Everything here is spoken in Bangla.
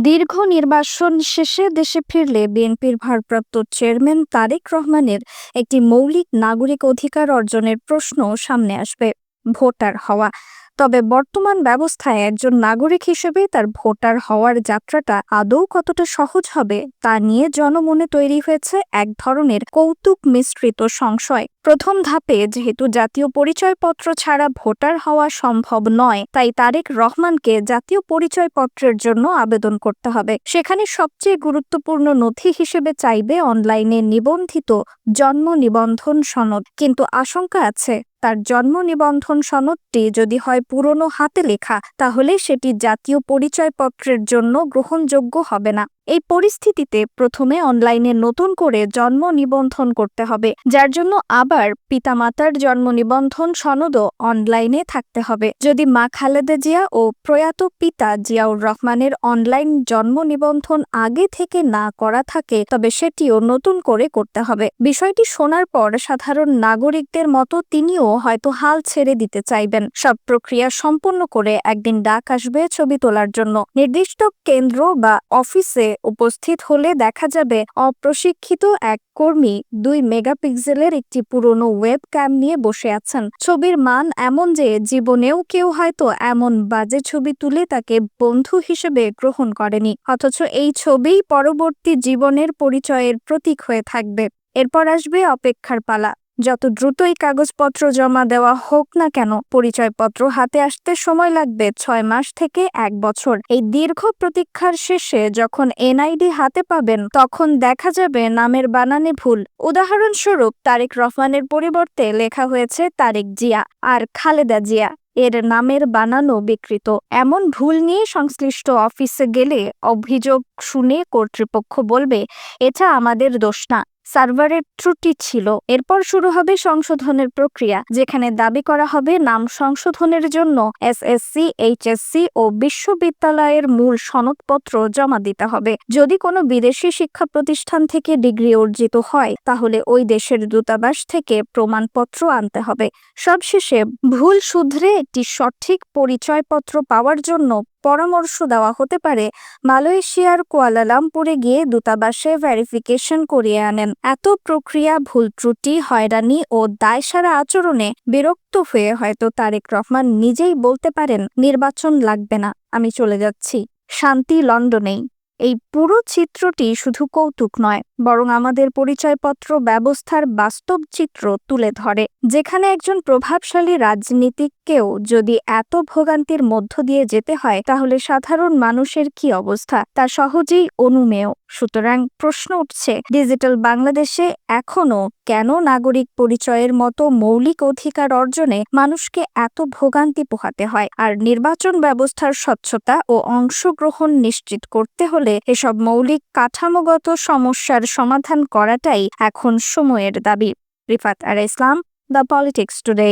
দীর্ঘ নির্বাসন শেষে দেশে ফিরলে বিএনপির ভারপ্রাপ্ত চেয়ারম্যান তারেক রহমানের একটি মৌলিক নাগরিক অধিকার অর্জনের প্রশ্ন সামনে আসবে, ভোটার হওয়া। তবে বর্তমান ব্যবস্থায় একজন নাগরিক হিসেবে তার ভোটার হওয়ার যাত্রাটা আদৌ কতটা সহজ হবে তা নিয়ে জনমনে তৈরি হয়েছে এক ধরনের কৌতুক মিশ্রিত সংশয়। প্রথম ধাপে যেহেতু জাতীয় পরিচয়পত্র ছাড়া ভোটার হওয়া সম্ভব নয়, তাই তারেক রহমানকে জাতীয় পরিচয়পত্রের জন্য আবেদন করতে হবে। সেখানে সবচেয়ে গুরুত্বপূর্ণ নথি হিসেবে চাইবে অনলাইনে নিবন্ধিত জন্ম নিবন্ধন সনদ। কিন্তু আশঙ্কা আছে তার জন্ম নিবন্ধন সনদটি যদি হয় পুরনো হাতে লেখা, তাহলে সেটি জাতীয় পরিচয়পত্রের জন্য গ্রহণযোগ্য হবে না। এই পরিস্থিতিতে প্রথমে অনলাইনে নতুন করে জন্ম নিবন্ধন করতে হবে, যার জন্য আবার পিতামাতার জন্ম নিবন্ধন সনদও অনলাইনে থাকতে হবে। যদি মা খালেদা জিয়া ও প্রয়াত পিতা জিয়াউর রহমানের অনলাইন জন্ম নিবন্ধন আগে থেকে না করা থাকে, তবে সেটিও নতুন করে করতে হবে। বিষয়টি শোনার পর সাধারণ নাগরিকদের মতো তিনিও হয়তো হাল ছেড়ে দিতে চাইবেন। সব প্রক্রিয়া সম্পন্ন করে একদিন ডাক আসবে ছবি তোলার জন্য। নির্দিষ্ট কেন্দ্র বা অফিসে উপস্থিত হলে দেখা যাবে অপ্রশিক্ষিত এক কর্মী দুই মেগাপিক্সেলের একটি পুরনো ওয়েব ক্যাম নিয়ে বসে আছেন। ছবির মান এমন যে জীবনেও কেউ হয়তো এমন বাজে ছবি তুলে তাকে বন্ধু হিসেবে গ্রহণ করেনি, অথচ এই ছবিই পরবর্তী জীবনের পরিচয়ের প্রতীক হয়ে থাকবে। এরপর আসবে অপেক্ষার পালা। যত দ্রুতই কাগজপত্র জমা দেওয়া হোক না কেন, পরিচয়পত্র হাতে আসতে সময় লাগবে ছয় মাস থেকে এক বছর। এই দীর্ঘ প্রতীক্ষার শেষে যখন এনআইডি হাতে পাবেন, তখন দেখা যাবে নামের বানানে ভুল। উদাহরণস্বরূপ, তারেক রহমানের পরিবর্তে লেখা হয়েছে তারেক জিয়া আর খালেদা জিয়া। এর নামের বানানো বিকৃত। এমন ভুল নিয়ে সংশ্লিষ্ট অফিসে গেলে অভিযোগ শুনে কর্তৃপক্ষ বলবে, এটা আমাদের দোষ না। সার্ভারের ত্রুটি ছিল। এরপর শুরু হবে সংশোধনের প্রক্রিয়া, যেখানে দাবি করা হবে নাম সংশোধনের জন্য এসএসসি এইচএসসি ও বিশ্ববিদ্যালয়ের মূল সনদপত্র জমা দিতে হবে। যদি কোনো বিদেশি শিক্ষা প্রতিষ্ঠান থেকে ডিগ্রি অর্জিত হয়, তাহলে ওই দেশের দূতাবাস থেকে প্রমাণপত্র আনতে হবে। সবশেষে ভুল শুধরে একটি সঠিক পরিচয়পত্র পাওয়ার জন্য পরামর্শ দেওয়া হতে পারে। মালয়েশিয়ার কুয়ালালামপুরে গিয়ে দূতাবাসে ভেরিফিকেশন করিয়ে আনেন। এত প্রক্রিয়া, ভুল ত্রুটি, হয়রানি ও দায়সারা আচরণে বিরক্ত হয়ে হয়তো তারেক রহমান নিজেই বলতে পারেন, নির্বাচন লাগবে না। আমি চলে যাচ্ছি। শান্তি লন্ডনেই। এই পুরো চিত্রটি শুধু কৌতুক নয়, বরং আমাদের পরিচয়পত্র ব্যবস্থার বাস্তব চিত্র তুলে ধরে, যেখানে একজন প্রভাবশালী রাজনীতিককেও যদি এত ভোগান্তির মধ্য দিয়ে যেতে হয়, তাহলে সাধারণ মানুষের কি অবস্থা? তা সহজেই অনুমেয়। সুতরাং প্রশ্ন উঠছে, ডিজিটাল বাংলাদেশে এখনও কেন নাগরিক পরিচয়ের মতো মৌলিক অধিকার অর্জনে মানুষকে এত ভোগান্তি পোহাতে হয়? আর নির্বাচন ব্যবস্থার স্বচ্ছতা ও অংশগ্রহণ নিশ্চিত করতে হলে এসব মৌলিক কাঠামোগত সমস্যার সমাধান করাটাই এখন সময়ের দাবি। রিফাত আর ইসলাম, দ্য পলিটিক্স টুডে।